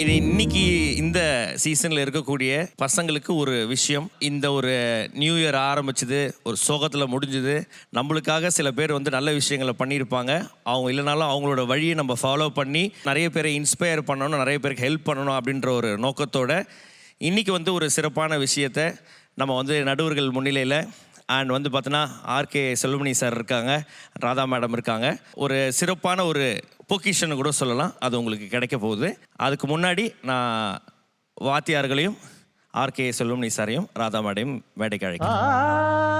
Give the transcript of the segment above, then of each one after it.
இது இன்னைக்கு இந்த சீசன்ல இருக்கக்கூடிய பசங்களுக்கு ஒரு விஷயம். இந்த ஒரு நியூ இயர் ஆரம்பிச்சது ஒரு சோகத்தில் முடிஞ்சுது. நம்மளுக்காக சில பேர் வந்து நல்ல விஷயங்களை பண்ணியிருப்பாங்க. அவங்க இல்லைனாலும் அவங்களோட வழியை நம்ம ஃபாலோ பண்ணி நிறைய பேரை இன்ஸ்பயர் பண்ணணும் நிறைய பேருக்கு ஹெல்ப் பண்ணணும் அப்படின்ற ஒரு நோக்கத்தோட இன்னைக்கு வந்து ஒரு சிறப்பான விஷயத்த நம்ம வந்து நடுவர்கள் முன்னிலையில் அண்ட் வந்து பார்த்தோன்னா ஆர்கே செல்வமணி சார் இருக்காங்க ராதா மேடம் இருக்காங்க. ஒரு சிறப்பான ஒரு பொக்கிஷன்னு கூட சொல்லலாம். அது உங்களுக்கு கிடைக்க போகுது. அதுக்கு முன்னாடி நான் வாத்தியார்களையும் ஆர்கே செல்வமணி சாரையும் ராதா மேடையும் அழைக்கிறேன்.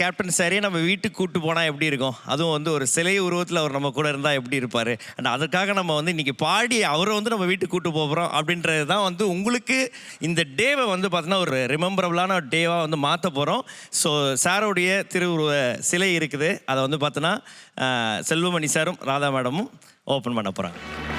கேப்டன் சாரே நம்ம வீட்டுக்கு கூட்டு போனால் எப்படி இருக்கும்? அதுவும் வந்து ஒரு சிலை உருவத்தில் அவர் நம்ம கூட இருந்தால் எப்படி இருப்பார்? அண்ட் அதற்காக நம்ம வந்து இன்றைக்கி பாடி அவரை வந்து நம்ம வீட்டுக்கு கூட்டு போகிறோம் அப்படின்றது தான் வந்து உங்களுக்கு இந்த டேவை வந்து பார்த்தீங்கன்னா ஒரு ரிமெம்பரபிளான டேவாக வந்து மாற்ற போகிறோம் ஸோ சாரோடைய திருவுருவ சிலை இருக்குது. அதை வந்து பார்த்தோன்னா செல்வமணி சாரும் ராதா மேடமும் ஓப்பன் பண்ண போகிறாங்க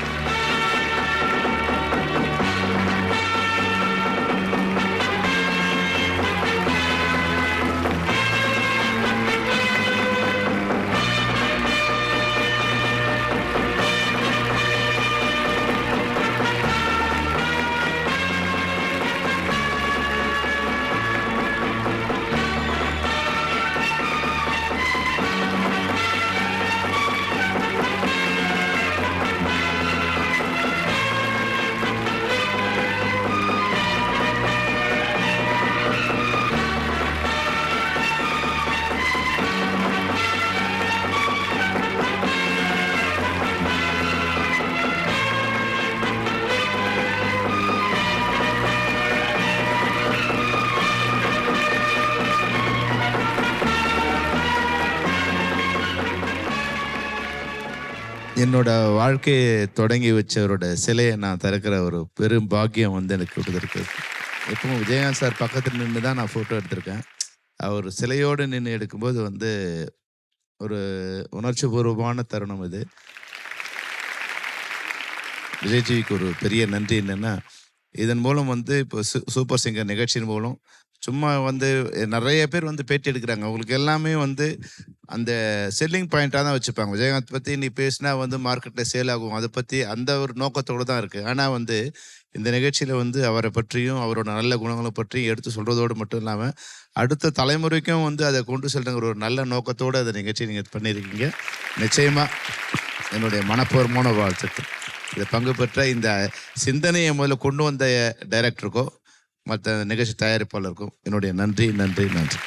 என்னோட வாழ்க்கையை தொடங்கி வச்சவரோட சிலையை நான் திறக்கிற ஒரு பெரும் பாக்கியம் வந்து எனக்கு கொடுத்துருக்கு. எப்பவும் விஜயகாந்த் சார் பக்கத்தில் நின்று தான் நான் ஃபோட்டோ எடுத்திருக்கேன். அவர் சிலையோடு நின்று எடுக்கும்போது வந்து ஒரு உணர்ச்சிபூர்வமான தருணம் இது. விஜய்ஜிக்கு ஒரு பெரிய நன்றி என்னென்னா இதன் மூலம் வந்து இப்போ சூப்பர் சிங்கர் நிகழ்ச்சியின் மூலம் சும்மா வந்து நிறைய பேர் வந்து பேட்டி எடுக்கிறாங்க. அவங்களுக்கு எல்லாமே வந்து அந்த செல்லிங் பாயிண்ட்டாக தான் வச்சுப்பாங்க. விஜயகாந்த் பற்றி நீ பேசினா வந்து மார்க்கெட்டில் சேல் ஆகும். அதை பற்றி அந்த ஒரு நோக்கத்தோடு தான் இருக்குது ஆனால் வந்து இந்த நிகழ்ச்சியில் வந்து அவரை பற்றியும் அவரோட நல்ல குணங்களை பற்றியும் எடுத்து சொல்கிறதோடு மட்டும் இல்லாமல் அடுத்த தலைமுறைக்கும் வந்து அதை கொண்டு செல்றங்கிற ஒரு நல்ல நோக்கத்தோடு அந்த நிகழ்ச்சி நீங்கள் பண்ணியிருக்கீங்க. நிச்சயமாக என்னுடைய மனப்பூர்வமான வாழ்த்துக்கள். இதை பங்கு பெற்ற இந்த சிந்தனையை முதல்ல கொண்டு வந்த டைரக்டருக்கோ மற்ற நிகழ்ச்சி தயாரிப்பாளருக்கும் என்னுடைய நன்றி நன்றி நன்றி.